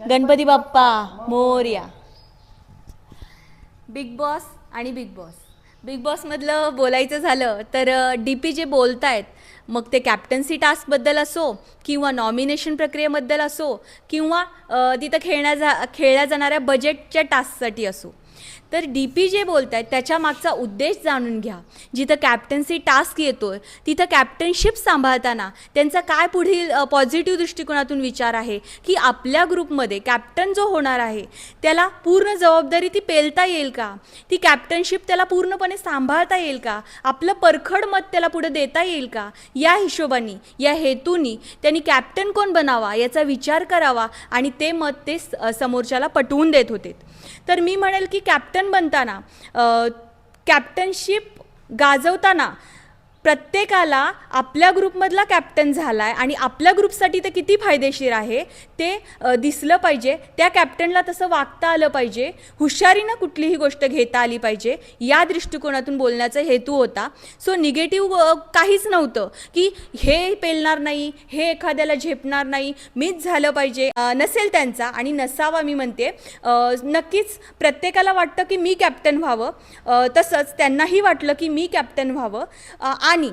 Ganpati Bappa Morya. Big boss आणि big boss big बॉसमधलं बोलायचं झालं तर डी पी जे बोलत आहेत मग ते कॅप्टन्सी टास्कबद्दल असो किंवा नॉमिनेशन प्रक्रियेबद्दल असो किंवा तिथं खेळण्या जा खेळल्या जाणाऱ्या बजेटच्या टास्कसाठी असो. तर डी पी जे बोलत आहेत त्याच्या मागचा उद्देश जाणून घ्या. जिथं कॅप्टन्सी टास्क येतोय तिथं कॅप्टनशिप सांभाळताना त्यांचा काय पुढील पॉझिटिव्ह दृष्टिकोनातून विचार आहे? की आपल्या ग्रुपमध्ये कॅप्टन जो होणार आहे त्याला पूर्ण जबाबदारी ती पेलता येईल का? ती कॅप्टनशिप त्याला पूर्णपणे सांभाळता येईल का? आपलं परखड मत त्याला पुढे देता येईल का? या हिशोबाने या हेतूनी त्यांनी कॅप्टन कोण बनावा याचा विचार करावा आणि ते मत ते समोरच्याला पटवून देत होते. तर मी म्हणेल की कॅप्टन बनताना कॅप्टनशिप गाजवताना प्रत्येकाला आपल्या ग्रुपमधला कॅप्टन झाला आहे आणि आपल्या ग्रुपसाठी ते किती फायदेशीर आहे ते दिसलं पाहिजे. त्या कॅप्टनला तसं वागता आलं पाहिजे. हुशारीनं कुठलीही गोष्ट घेता आली पाहिजे. या दृष्टिकोनातून बोलण्याचा हेतू होता. सो निगेटिव्ह काहीच नव्हतं की हे पेलणार नाही हे एखाद्याला झेपणार नाही. मीच झालं पाहिजे. नसेल त्यांचा आणि नसावा मी म्हणते. नक्कीच प्रत्येकाला वाटतं की मी कॅप्टन व्हावं. तसंच त्यांनाही वाटलं की मी कॅप्टन व्हावं. आणि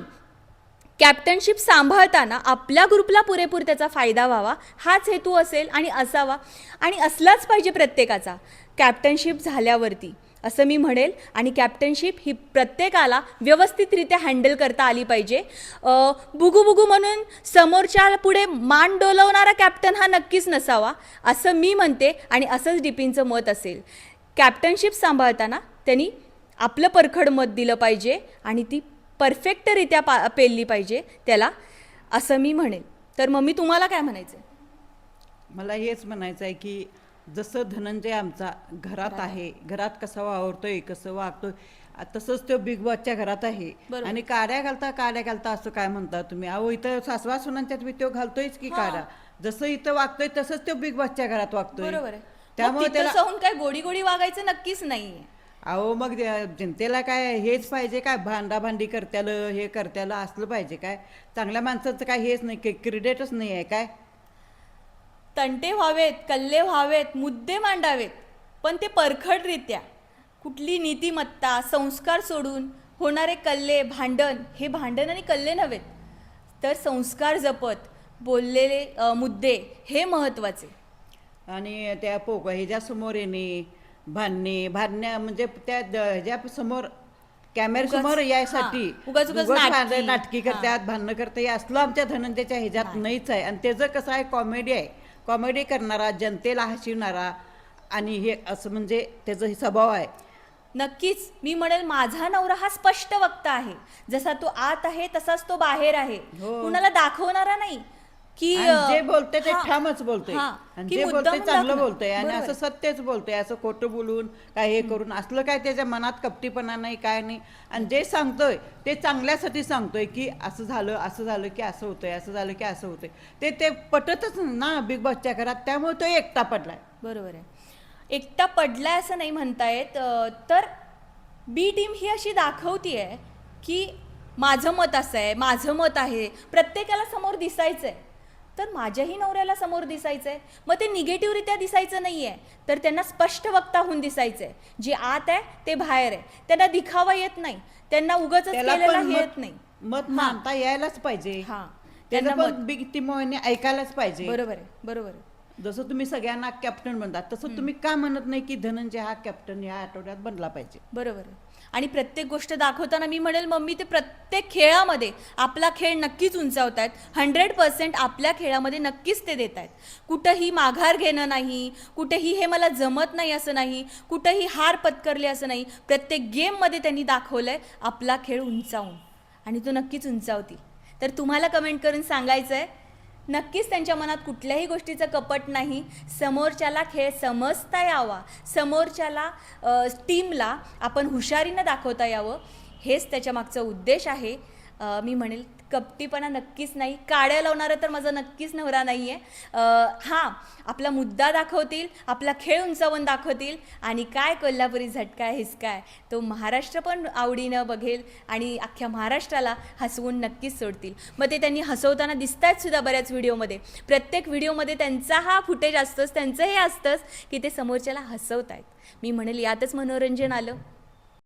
कॅप्टनशिप सांभाळताना आपल्या ग्रुपला पुरेपूर त्याचा फायदा व्हावा. हाच हेतू असेल आणि असावा. आणि असलाच पाहिजे प्रत्येकाचा. कॅप्टनशिप झाल्यावरती. असं मी म्हणेल. आणि कॅप्टनशिप ही प्रत्येकाला व्यवस्थितरित्या हँडल करता आली पाहिजे. अ, बुगू बुगू म्हणून समोरच्या पुढे मान डोलवणारा कॅप्टन हा नक्कीच नसावा. असं मी म्हणते आणि असंच डिपींचं मत असेल. कॅप्टनशिप सांभाळताना त्यांनी आपलं परखड मत दिलं पाहिजे आणि ती परफेक्टरित्या पा पेलली पाहिजे त्याला असं मी म्हणेन. तर मम्मी तुम्हाला काय म्हणायचं मला हेच म्हणायचं आहे की जसं धनंजय आमचा घरात आहे घरात कसा वावरतोय कसं वागतोय तसंच तो बिग बॉसच्या घरात आहे. आणि काड्या घालता काड्या घालता असं काय म्हणता तुम्ही? अहो इथं सासवा सुनांच्यात बी तो घालतोयच की. काड्या? जसं इथं वागतोय तसंच तो बिग बॉसच्या घरात वागतोय. त्यामुळे त्याला काय गोडी गोडी वागायचं नक्कीच नाहीये. अहो मग जनतेला काय हेच पाहिजे काय? भांडाभांडी करत्याल हे करत्याला असलं पाहिजे काय? चांगल्या माणसाचं काय हेच नाही क्रेडिटच नाही आहे काय? तंटे व्हावेत कल्ले व्हावेत मुद्दे मांडावेत पण ते परखडरित्या. कुठली नीतिमत्ता संस्कार सोडून होणारे कल्ले भांडण हे भांडण आणि कल्ले नव्हेत. तर संस्कार जपत बोललेले मुद्दे हे महत्त्वाचे. आणि त्या पोक ह्याच्या समोर येणे भांडणे भांडण्या म्हणजे त्या द- ह्याच्या समोर कॅमेरा समोर उगाच- यायसाठी हा, उगाच- उगाच उगाच नाटकी. भांडण- नाटकी करतात भांडणं करतात. हे असलं आमच्या धनंजयच्या ह्याच्यात नाही. नाहीच आहे. आणि त्याचं कसं आहे कॉमेडी आहे. कॉमेडी करणारा जनतेला हसविणारा आणि हे असं म्हणजे त्याचं हे स्वभाव आहे. नक्कीच. मी म्हणेल माझा नवरा हा स्पष्ट वक्ता आहे. जसा तो आत आहे तसाच तो बाहेर आहे. हो. कुणाला दाखवणारा नाही. की आणि जे बोलते ते हा, ठामच हा, आणि की जे बोलते चांगलं दाखवणं. बोलतोय आणि बरोबर. असं सत्यच बोलतोय असं खोटं बोलून काय हे करून असलं काय त्याच्या मनात कपटीपणा नाही काय नाही. आणि जे सांगतोय ते चांगल्यासाठी सांगतोय की असं झालं असं झालं की असं होतंय असं झालं की असं होतंय. ते ते पटतच ना बिग बॉसच्या घरात त्यामुळे तो एकटा पडलाय. बरोबर आहे. एकटा पडलाय असं नाही म्हणता येत अ, तर बी टीम ही अशी दाखवतीये की माझं मत असं आहे माझं मत आहे. प्रत्येकाला समोर दिसायचं आहे तर माझ्याही नवऱ्याला समोर दिसायचं आहे मग ते निगेटिव्हरित्या दिसायचं नाही आहे तर त्यांना स्पष्ट वक्ता होऊन दिसायचं आहे जे आत आहे ते बाहेर आहे. त्यांना दिखावा येत नाही. त्यांना उगाच येत नाही. मत. मानता यायलाच पाहिजे. हा. त्यांना ऐकायलाच पाहिजे. बरोबर आहे. बरोबर आहे. जसं तुम्ही सगळ्यांना कॅप्टन म्हणतात तसं तुम्ही का म्हणत नाही की धनंजय हा कॅप्टन या आठवड्यात बनला पाहिजे? बरोबर आणि प्रत्येक गोष्ट दाखवताना मी म्हणेल मम्मी ते प्रत्येक खेळामध्ये आपला खेळ नक्कीच उंचावत आहेत. हंड्रेड पर्सेंट आपल्या खेळामध्ये नक्कीच ते देत आहेत. कुठंही माघार घेणं नाही कुठेही हे मला जमत नाही असं नाही कुठंही हार पत्करली असं नाही. प्रत्येक गेममध्ये त्यांनी दाखवलं आहे आपला खेळ उंचावून आणि तो नक्कीच उंचावतील. तर तुम्हाला कमेंट करून सांगायचं आहे नक्कीच त्यांच्या मनात कुठल्याही गोष्टीचं कपट नाही. समोरच्याला खेळ समजता यावा. समोरच्याला टीमला आपण हुशारीनं दाखवता यावं. हेच त्याच्या मागचं उद्देश आहे. मी म्हणेल कपटीपणा नक्कीच नाही. काड्या लावणारं तर माझा नक्कीच नवरा नाही आहे हां आपला मुद्दा दाखवतील आपला खेळ उंचावून दाखवतील आणि काय कोल्हापुरी झटका हिसकाय तो महाराष्ट्र पण आवडीनं बघेल आणि अख्ख्या महाराष्ट्राला हसवून नक्कीच सोडतील. मग ते त्यांनी हसवताना दिसत आहेत सुद्धा बऱ्याच व्हिडिओमध्ये. प्रत्येक व्हिडिओमध्ये त्यांचा हा फुटेज असतोच त्यांचं हे असतंच की ते समोरच्याला हसवत आहेत मी म्हणेल यातच मनोरंजन आलं.